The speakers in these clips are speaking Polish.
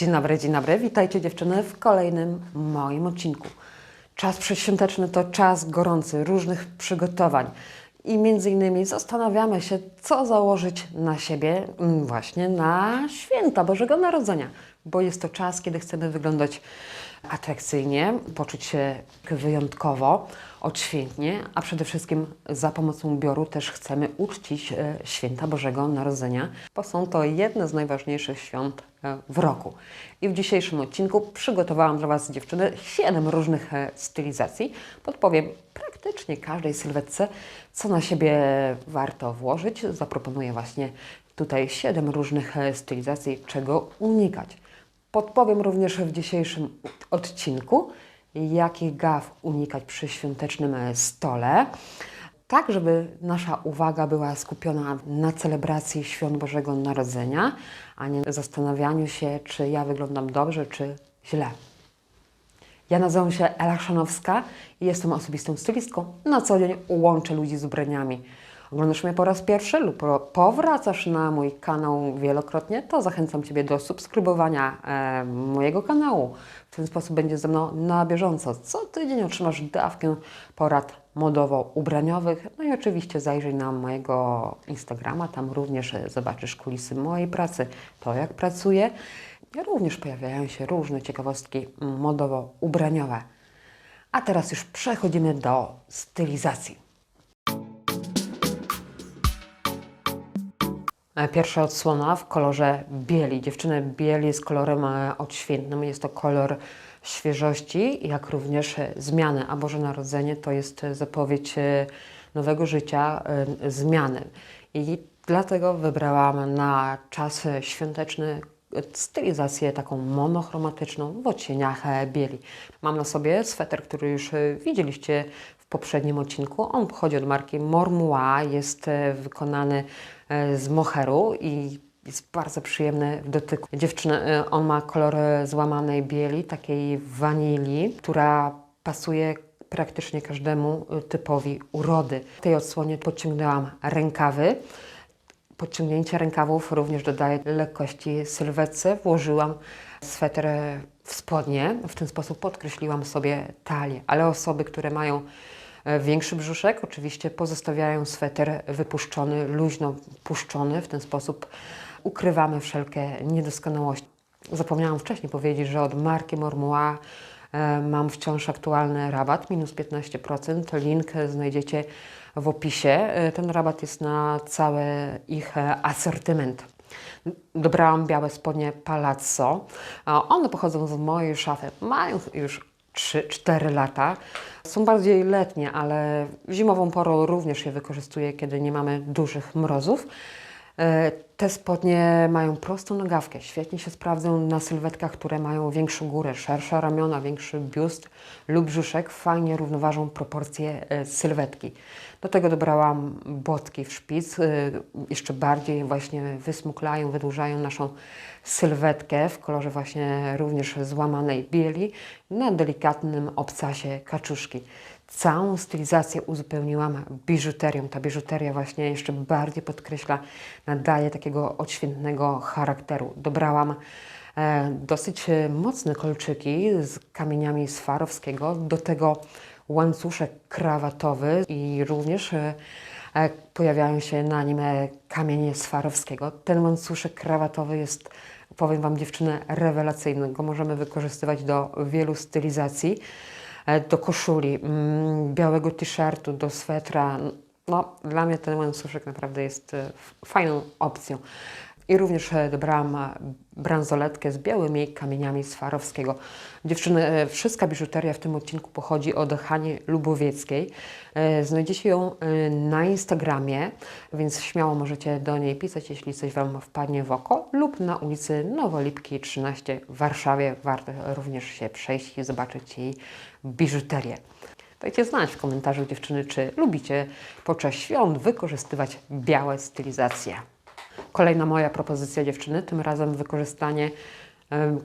Dzień dobry, dzień dobry. Witajcie dziewczyny w kolejnym moim odcinku. Czas przedświąteczny to czas gorący, różnych przygotowań. I między innymi zastanawiamy się, co założyć na siebie mm, właśnie na święta Bożego Narodzenia. Bo jest to czas, kiedy chcemy wyglądać atrakcyjnie, poczuć się wyjątkowo, odświętnie, a przede wszystkim za pomocą ubioru też chcemy uczcić e, święta Bożego Narodzenia, bo są to jedne z najważniejszych świąt e, w roku. I w dzisiejszym odcinku przygotowałam dla Was dziewczyny 7 różnych e, stylizacji. Podpowiem praktycznie każdej sylwetce, co na siebie warto włożyć. Zaproponuję właśnie tutaj 7 różnych stylizacji, czego unikać. Podpowiem również w dzisiejszym odcinku, jakich gaw unikać przy świątecznym e, stole, tak żeby nasza uwaga była skupiona na celebracji świąt Bożego Narodzenia, a nie zastanawianiu się, czy ja wyglądam dobrze, czy źle. Ja nazywam się Ela Chrzanowska i jestem osobistą stylistką. Na co dzień łączę ludzi z ubraniami. Oglądasz mnie po raz pierwszy lub po- powracasz na mój kanał wielokrotnie, to zachęcam Ciebie do subskrybowania e, mojego kanału. W ten sposób będzie ze mną na bieżąco. Co tydzień otrzymasz dawkę porad modowo-ubraniowych. No i oczywiście zajrzyj na mojego Instagrama, tam również zobaczysz kulisy mojej pracy, to jak pracuję. Również pojawiają się różne ciekawostki modowo-ubraniowe. A teraz już przechodzimy do stylizacji. Pierwsza odsłona w kolorze bieli. Dziewczyny, biel jest kolorem e, odświętnym, jest to kolor świeżości, jak również e, zmiany, a Boże Narodzenie to jest e, zapowiedź e, nowego życia, e, zmiany. I dlatego wybrałam na czas e, świąteczny e, stylizację taką monochromatyczną w odcieniach e, bieli. Mam na sobie sweter, który już e, widzieliście w poprzednim odcinku. On pochodzi od marki Mormua, jest e, wykonany e, z moheru i jest bardzo przyjemny w dotyku. Dziewczyny, e, on ma kolor e, złamanej bieli, takiej wanilii, która pasuje praktycznie każdemu e, typowi urody. W tej odsłonie podciągnęłam rękawy. Podciągnięcie rękawów również dodaje lekkości sylwetce. Włożyłam sweter w spodnie. W ten sposób podkreśliłam sobie talię. Ale osoby, które mają e, większy brzuszek, oczywiście pozostawiają sweter wypuszczony, luźno puszczony. W ten sposób ukrywamy wszelkie niedoskonałości. Zapomniałam wcześniej powiedzieć, że od marki Mormua e, mam wciąż aktualny rabat, minus 15%. Link znajdziecie w opisie. E, Ten rabat jest na cały ich e, asortyment. Dobrałam białe spodnie Palazzo. One pochodzą z mojej szafy. Mają już 3-4 lata. Są bardziej letnie, ale zimową porą również je wykorzystuję, kiedy nie mamy dużych mrozów. E, Te spodnie mają prostą nogawkę, świetnie się sprawdzą na sylwetkach, które mają większą górę, szersze ramiona, większy biust lub brzuszek. Fajnie równoważą proporcje e, sylwetki. Do tego dobrałam botki w szpic, e, jeszcze bardziej właśnie wysmuklają, wydłużają naszą sylwetkę w kolorze właśnie również złamanej bieli na delikatnym obcasie kaczuszki. Całą stylizację uzupełniłam biżuterią. Ta biżuteria właśnie jeszcze bardziej podkreśla, nadaje takiego odświętnego charakteru. Dobrałam e, dosyć mocne kolczyki z kamieniami Swarowskiego, do tego łańcuszek krawatowy i również e, e, pojawiają się na nim e, kamienie Swarowskiego. Ten łańcuszek krawatowy jest, powiem Wam dziewczyny, rewelacyjny. Go możemy wykorzystywać do wielu stylizacji do koszuli, mm, białego t-shirtu, do swetra. No, dla mnie ten łańcuszek naprawdę jest fajną opcją. I również dobrałam e, bransoletkę z białymi kamieniami Swarowskiego. Dziewczyny, e, wszystka biżuteria w tym odcinku pochodzi od Hani Lubowieckiej. E, Znajdziecie ją na Instagramie, więc śmiało możecie do niej pisać, jeśli coś Wam wpadnie w oko, lub na ulicy Nowolipki 13 w Warszawie. Warto również się przejść i zobaczyć jej biżuterię. Dajcie znać w komentarzu dziewczyny, czy lubicie podczas świąt wykorzystywać białe stylizacje. Kolejna moja propozycja dziewczyny, tym razem wykorzystanie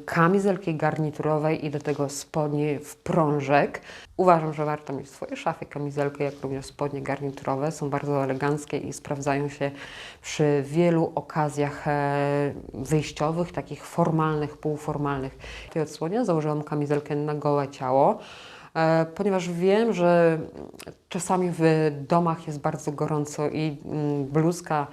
kamizelki garniturowej i do tego spodnie w prążek. Uważam, że warto mieć w swojej szafie kamizelkę, jak również spodnie garniturowe. Są bardzo eleganckie i sprawdzają się przy wielu okazjach e, wyjściowych, takich formalnych, półformalnych. W tej odsłonie założyłam kamizelkę na gołe ciało. E, ponieważ wiem, że czasami w domach jest bardzo gorąco i mm, bluzka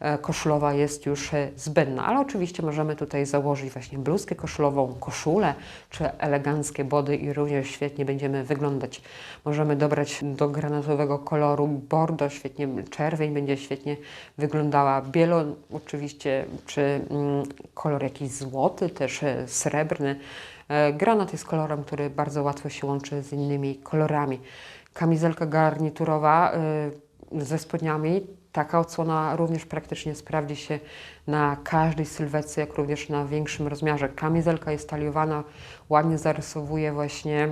e, koszula jest już e, zbędna, ale oczywiście możemy tutaj założyć właśnie bluzkę koszulową, koszulę czy eleganckie body i również świetnie będziemy wyglądać. Możemy dobrać do granatowego koloru bordo, świetnie czerwień będzie świetnie wyglądała, bielo oczywiście, czy mm, kolor jakiś złoty, też e, srebrny. Granat jest kolorem, który bardzo łatwo się łączy z innymi kolorami. Kamizelka garniturowa ze spodniami, taka odsłona również praktycznie sprawdzi się na każdej sylwetce, jak również na większym rozmiarze. Kamizelka jest taliowana, ładnie zarysowuje właśnie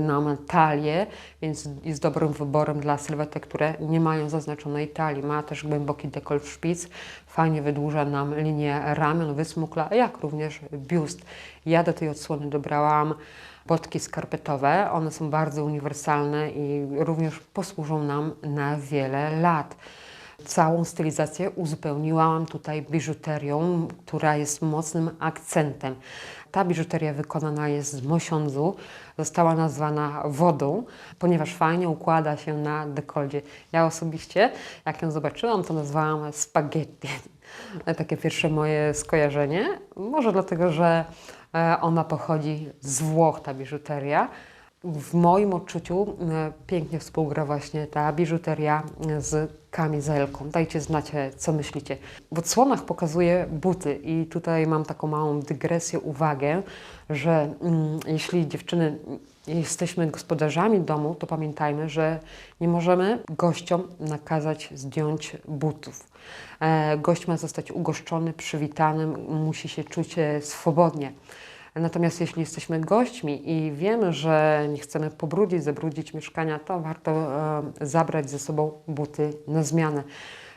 nam talię, więc jest dobrym wyborem dla sylwetek, które nie mają zaznaczonej talii. Ma też głęboki dekolt szpic, fajnie wydłuża nam linię ramion, wysmukla, jak również biust. Ja do tej odsłony dobrałam botki skarpetowe. One są bardzo uniwersalne i również posłużą nam na wiele lat. Całą stylizację uzupełniłam tutaj biżuterią, która jest mocnym akcentem. Ta biżuteria wykonana jest z mosiądzu, została nazwana wodą, ponieważ fajnie układa się na dekoldzie. Ja osobiście, jak ją zobaczyłam, to nazwałam spaghetti. Takie pierwsze moje skojarzenie. Może dlatego, że e, ona pochodzi z Włoch, ta biżuteria. W moim odczuciu e, pięknie współgra właśnie ta biżuteria e, z kamizelką. Dajcie znać, e, co myślicie. W odsłonach pokazuję buty i tutaj mam taką małą dygresję, uwagę, że mm, jeśli dziewczyny mm, jesteśmy gospodarzami domu, to pamiętajmy, że nie możemy gościom nakazać zdjąć butów. E, gość ma zostać ugoszczony, przywitany, musi się czuć swobodnie. Natomiast jeśli jesteśmy gośćmi i wiemy, że nie chcemy pobrudzić, zabrudzić mieszkania, to warto e, zabrać ze sobą buty na zmianę.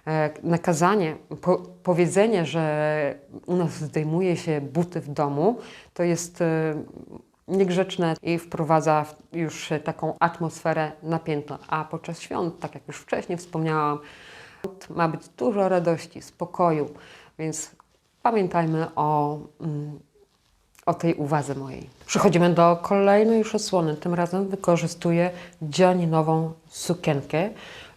E, nakazanie, po, powiedzenie, że u nas zdejmuje się buty w domu, to jest e, niegrzeczne i wprowadza już taką atmosferę napiętą. A podczas świąt, tak jak już wcześniej wspomniałam, ma być dużo radości, spokoju, więc pamiętajmy o mm, o tej uwadze mojej. Przechodzimy do kolejnej już osłony. Tym razem wykorzystuję dzianinową sukienkę,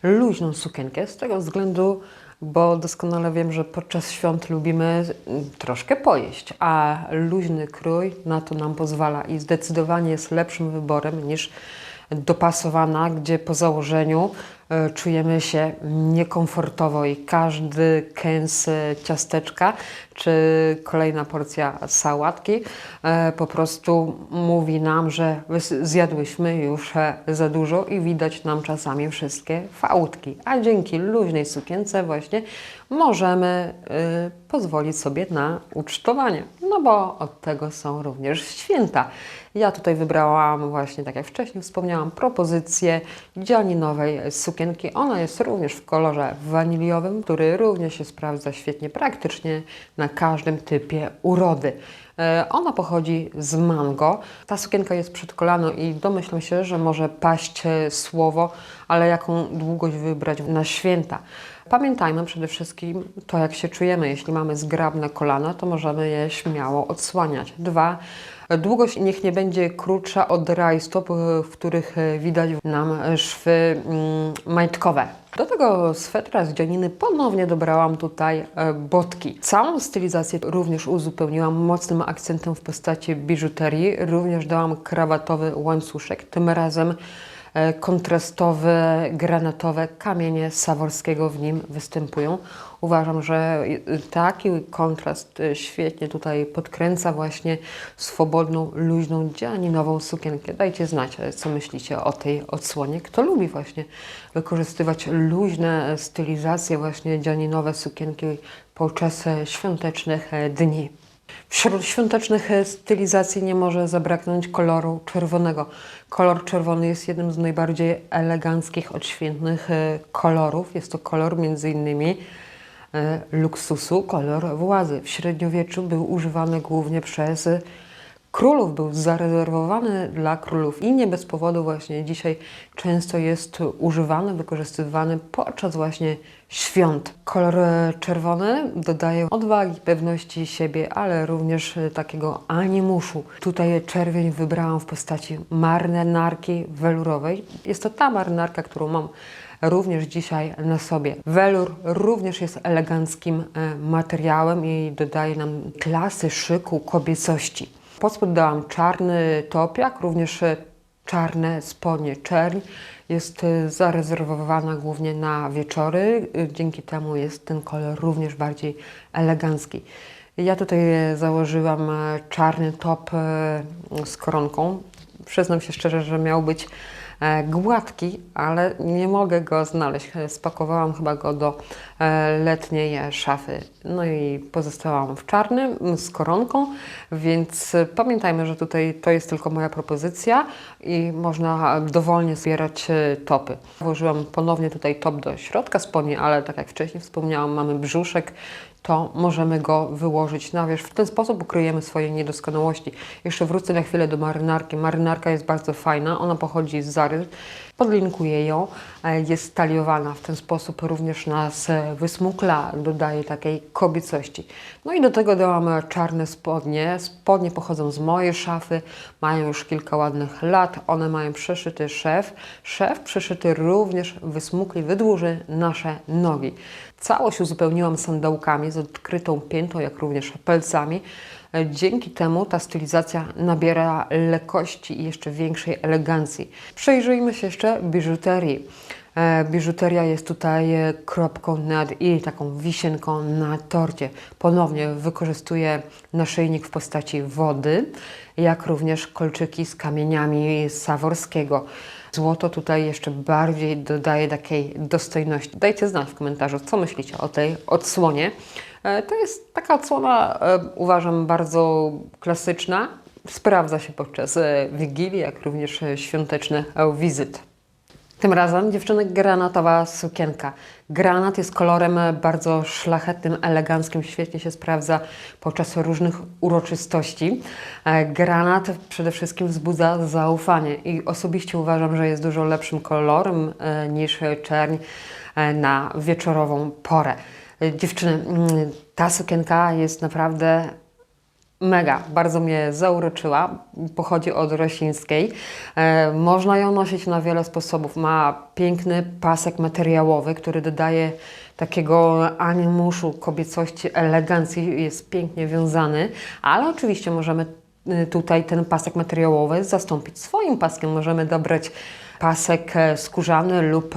luźną sukienkę, z tego względu, bo doskonale wiem, że podczas świąt lubimy troszkę pojeść, a luźny krój na to nam pozwala i zdecydowanie jest lepszym wyborem niż dopasowana, gdzie po założeniu czujemy się niekomfortowo i każdy kęs e, ciasteczka czy kolejna porcja sałatki e, po prostu mówi nam, że zjadłyśmy już e, za dużo i widać nam czasami wszystkie fałdki. A dzięki luźnej sukience właśnie możemy e, pozwolić sobie na ucztowanie, no bo od tego są również święta. Ja tutaj wybrałam właśnie, tak jak wcześniej wspomniałam, propozycję dzianinowej sukienki. Ona jest również w kolorze waniliowym, który również się sprawdza świetnie praktycznie na każdym typie urody. E, Ona pochodzi z mango. Ta sukienka jest przed kolano i domyślam się, że może paść e, słowo, ale jaką długość wybrać na święta. Pamiętajmy przede wszystkim to, jak się czujemy. Jeśli mamy zgrabne kolana, to możemy je śmiało odsłaniać. Dwa, Długość niech nie będzie krótsza od rajstop, e, w których e, widać nam szwy mm, majtkowe. Do tego swetra z dzianiny ponownie dobrałam tutaj e, botki. Całą stylizację również uzupełniłam mocnym akcentem w postaci biżuterii. Również dałam krawatowy łańcuszek, tym razem kontrastowe, granatowe kamienie Saworskiego w nim występują. Uważam, że y, taki kontrast y, świetnie tutaj podkręca właśnie swobodną, luźną, dzianinową sukienkę. Dajcie znać, e, co myślicie o tej odsłonie. Kto lubi właśnie wykorzystywać luźne stylizacje, właśnie dzianinowe sukienki podczas e, świątecznych e, dni. Wśród świątecznych stylizacji nie może zabraknąć koloru czerwonego. Kolor czerwony jest jednym z najbardziej eleganckich, odświętnych kolorów. Jest to kolor między innymi luksusu, kolor władzy. W średniowieczu był używany głównie przez e, królów, był zarezerwowany dla królów i nie bez powodu właśnie dzisiaj często jest używany, wykorzystywany podczas właśnie świąt. Kolor czerwony dodaje odwagi, pewności siebie, ale również takiego animuszu. Tutaj czerwień wybrałam w postaci marynarki welurowej. Jest to ta marynarka, którą mam również dzisiaj na sobie. Welur również jest eleganckim e, materiałem i dodaje nam klasy, szyku, kobiecości. Pod spód dałam czarny topiak, również e, czarne spodnie czerń. Jest e, zarezerwowana głównie na wieczory, e, dzięki temu jest ten kolor również bardziej elegancki. Ja tutaj założyłam czarny top z koronką. Przyznam się szczerze, że miał być gładki, ale nie mogę go znaleźć. E, Spakowałam chyba go do e, letniej e, szafy. No i pozostałam w czarnym z koronką, więc e, pamiętajmy, że tutaj to jest tylko moja propozycja i można dowolnie zbierać e, topy. Włożyłam ponownie tutaj top do środka spodni, ale tak jak wcześniej wspomniałam, mamy brzuszek to możemy go wyłożyć na wierzch. W ten sposób ukryjemy swoje niedoskonałości. Jeszcze wrócę na chwilę do marynarki. Marynarka jest bardzo fajna, ona pochodzi z Zary. Podlinkuję ją, e, jest taliowana. W ten sposób również nas wysmukla, dodaje takiej kobiecości. No i do tego dałam czarne spodnie. Spodnie pochodzą z mojej szafy, mają już kilka ładnych lat. One mają przeszyty szef. Szef przeszyty również wysmukli, wydłuży nasze nogi. Całość uzupełniłam sandałkami z odkrytą piętą, jak również pelcami. Dzięki temu ta stylizacja nabiera lekkości i jeszcze większej elegancji. Przejrzyjmy się jeszcze biżuterii. E, Biżuteria jest tutaj kropką nad i taką wisienką na torcie. Ponownie wykorzystuję naszyjnik w postaci wody, jak również kolczyki z kamieniami Saworskiego. Złoto tutaj jeszcze bardziej dodaje takiej dostojności. Dajcie znać w komentarzu, co myślicie o tej odsłonie. E, To jest taka odsłona, e, uważam, bardzo klasyczna. Sprawdza się podczas e, Wigilii, jak również świątecznych wizyt. Tym razem dziewczyny granatowa sukienka. Granat jest kolorem bardzo szlachetnym, eleganckim, świetnie się sprawdza podczas różnych uroczystości. Granat przede wszystkim wzbudza zaufanie i osobiście uważam, że jest dużo lepszym kolorem niż czerń na wieczorową porę. Dziewczyny, ta sukienka jest naprawdę Mega, bardzo mnie zauroczyła. Pochodzi od Rosińskiej. E, można ją nosić na wiele sposobów. Ma piękny pasek materiałowy, który dodaje takiego animuszu, kobiecości, elegancji. Jest pięknie wiązany, ale oczywiście możemy y, tutaj ten pasek materiałowy zastąpić swoim paskiem. Możemy dobrać pasek e, skórzany lub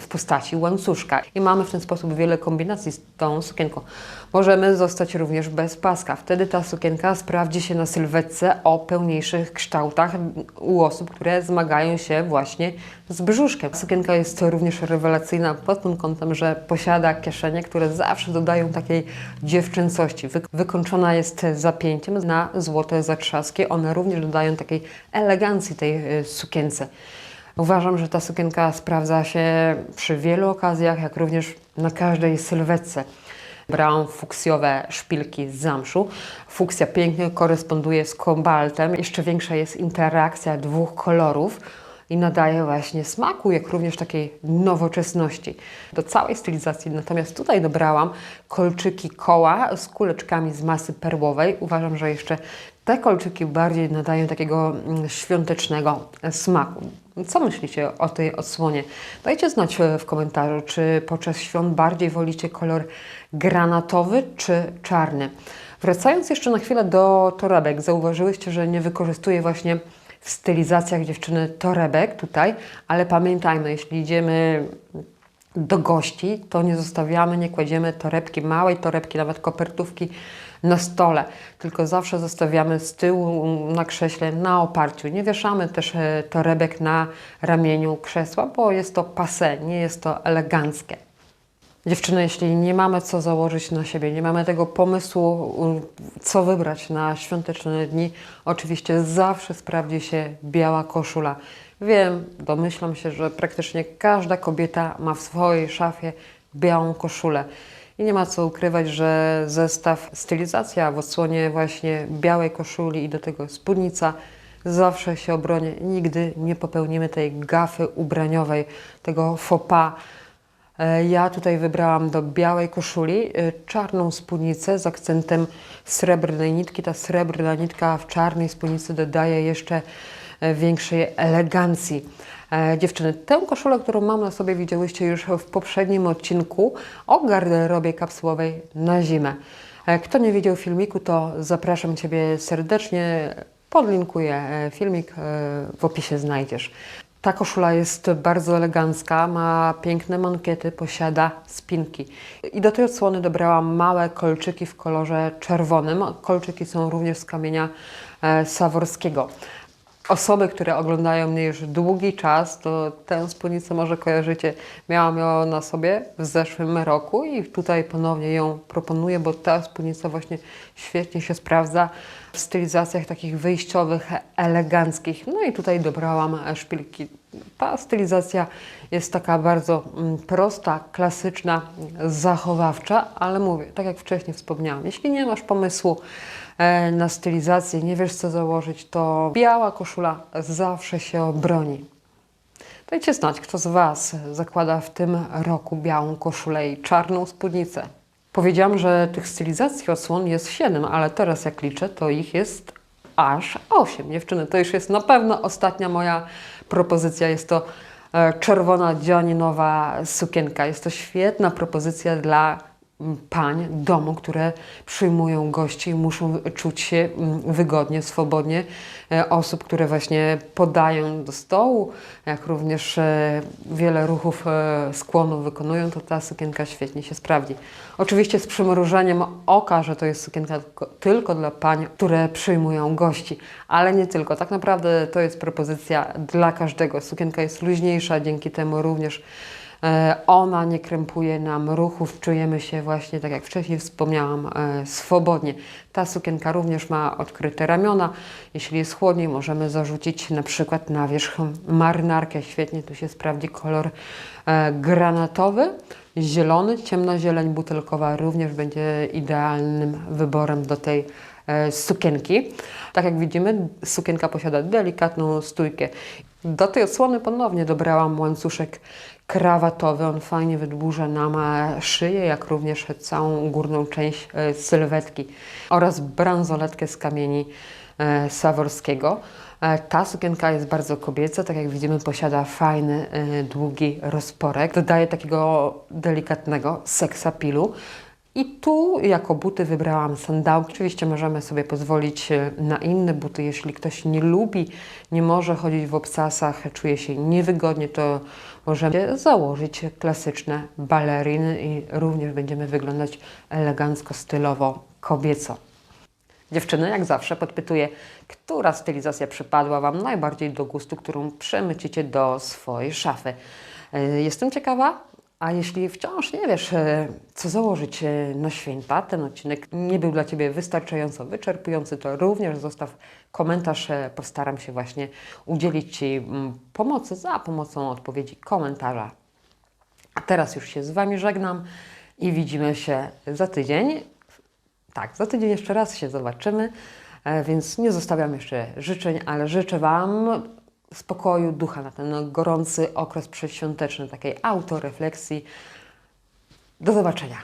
w postaci łańcuszka. I mamy w ten sposób wiele kombinacji z tą sukienką. Możemy zostać również bez paska. Wtedy ta sukienka sprawdzi się na sylwetce o pełniejszych kształtach u osób, które zmagają się właśnie z brzuszkiem. Sukienka jest również rewelacyjna pod tym kątem, że posiada kieszenie, które zawsze dodają takiej dziewczęcości. Wy- wykończona jest zapięciem na złote zatrzaski. One również dodają takiej elegancji tej y, sukience. Uważam, że ta sukienka sprawdza się przy wielu okazjach, jak również na każdej sylwetce. Brałam fuksjowe szpilki z zamszu. Fuksja pięknie koresponduje z kobaltem. Jeszcze większa jest interakcja dwóch kolorów i nadaje właśnie smaku, jak również takiej nowoczesności do całej stylizacji. Natomiast tutaj dobrałam kolczyki koła z kuleczkami z masy perłowej. Uważam, że jeszcze te kolczyki bardziej nadają takiego mm, świątecznego smaku. Co myślicie o tej odsłonie? Dajcie znać e, w komentarzu, czy podczas świąt bardziej wolicie kolor granatowy czy czarny. Wracając jeszcze na chwilę do torebek, zauważyłyście, że nie wykorzystuję właśnie w stylizacjach dziewczyny torebek tutaj, ale pamiętajmy, jeśli idziemy do gości, to nie zostawiamy, nie kładziemy torebki, małej torebki, nawet kopertówki na stole, tylko zawsze zostawiamy z tyłu na krześle, na oparciu. Nie wieszamy też e, torebek na ramieniu krzesła, bo jest to passe, nie jest to eleganckie. Dziewczyny, jeśli nie mamy co założyć na siebie, nie mamy tego pomysłu, u, co wybrać na świąteczne dni, oczywiście zawsze sprawdzi się biała koszula. Wiem, domyślam się, że praktycznie każda kobieta ma w swojej szafie białą koszulę. I nie ma co ukrywać, że zestaw stylizacja w odsłonie właśnie białej koszuli i do tego spódnica zawsze się obronię. Nigdy nie popełnimy tej gafy ubraniowej, tego faux pas. E, Ja tutaj wybrałam do białej koszuli e, czarną spódnicę z akcentem srebrnej nitki. Ta srebrna nitka w czarnej spódnicy dodaje jeszcze większej elegancji. E, Dziewczyny, tę koszulę, którą mam na sobie, widziałyście już w poprzednim odcinku o garderobie kapsułowej na zimę. E, Kto nie widział filmiku, to zapraszam Ciebie serdecznie. Podlinkuję e, filmik, w opisie znajdziesz. Ta koszula jest bardzo elegancka, ma piękne mankiety, posiada spinki. I do tej odsłony dobrałam małe kolczyki w kolorze czerwonym. Kolczyki są również z kamienia saworskiego. Osoby, które oglądają mnie już długi czas, to tę spódnicę może kojarzycie. Miałam ją na sobie w zeszłym roku i tutaj ponownie ją proponuję, bo ta spódnica właśnie świetnie się sprawdza w stylizacjach takich wyjściowych, eleganckich. No i tutaj dobrałam szpilki. Ta stylizacja jest taka bardzo mm, prosta, klasyczna, zachowawcza, ale mówię, tak jak wcześniej wspomniałam, jeśli nie masz pomysłu na stylizację, nie wiesz co założyć, to biała koszula zawsze się obroni. Dajcie znać, kto z Was zakłada w tym roku białą koszulę i czarną spódnicę. Powiedziałam, że tych stylizacji odsłon jest 7, ale teraz jak liczę, to ich jest aż 8. Dziewczyny, to już jest na pewno ostatnia moja propozycja. Jest to e, czerwona dzianinowa sukienka. Jest to świetna propozycja dla pań domu, które przyjmują gości i muszą czuć się mm, wygodnie, swobodnie. E, Osób, które właśnie podają do stołu, jak również e, wiele ruchów e, skłonu wykonują, to ta sukienka świetnie się sprawdzi. Oczywiście z przymrużeniem oka, że to jest sukienka tylko- dla pań, które przyjmują gości, ale nie tylko. Tak naprawdę to jest propozycja dla każdego. Sukienka jest luźniejsza, dzięki temu również Ona nie krępuje nam ruchów, czujemy się właśnie, tak jak wcześniej wspomniałam, e, swobodnie. Ta sukienka również ma odkryte ramiona. Jeśli jest chłodniej, możemy zarzucić na przykład na wierzch marynarkę. Świetnie tu się sprawdzi kolor e, granatowy. Zielony, ciemna zieleń butelkowa również będzie idealnym wyborem do tej e, sukienki. Tak jak widzimy, sukienka posiada delikatną stójkę. Do tej odsłony ponownie dobrałam łańcuszek krawatowy. On fajnie wydłuża nam szyję, jak również całą górną część e, sylwetki oraz bransoletkę z kamieni e, saworskiego. E, Ta sukienka jest bardzo kobieca, tak jak widzimy posiada fajny, długi rozporek. Dodaje takiego delikatnego seksapilu. I tu jako buty wybrałam sandałki. Oczywiście możemy sobie pozwolić e, na inne buty. Jeśli ktoś nie lubi, nie może chodzić w obcasach, czuje się niewygodnie, to możemy założyć klasyczne baleriny i również będziemy wyglądać elegancko, stylowo, kobieco. Dziewczyny, jak zawsze, podpytuję, która stylizacja przypadła Wam najbardziej do gustu, którą przemycicie do swojej szafy. E, Jestem ciekawa, a jeśli wciąż nie wiesz, e, co założyć e, na święta, ten odcinek nie był dla Ciebie wystarczająco wyczerpujący, to również zostaw komentarz. e, Postaram się właśnie udzielić Ci mm, pomocy za pomocą odpowiedzi komentarza. A teraz już się z Wami żegnam i widzimy się za tydzień. Tak, za tydzień jeszcze raz się zobaczymy, więc nie zostawiam jeszcze życzeń, ale życzę Wam spokoju ducha na ten gorący okres przedświąteczny, takiej autorefleksji. Do zobaczenia.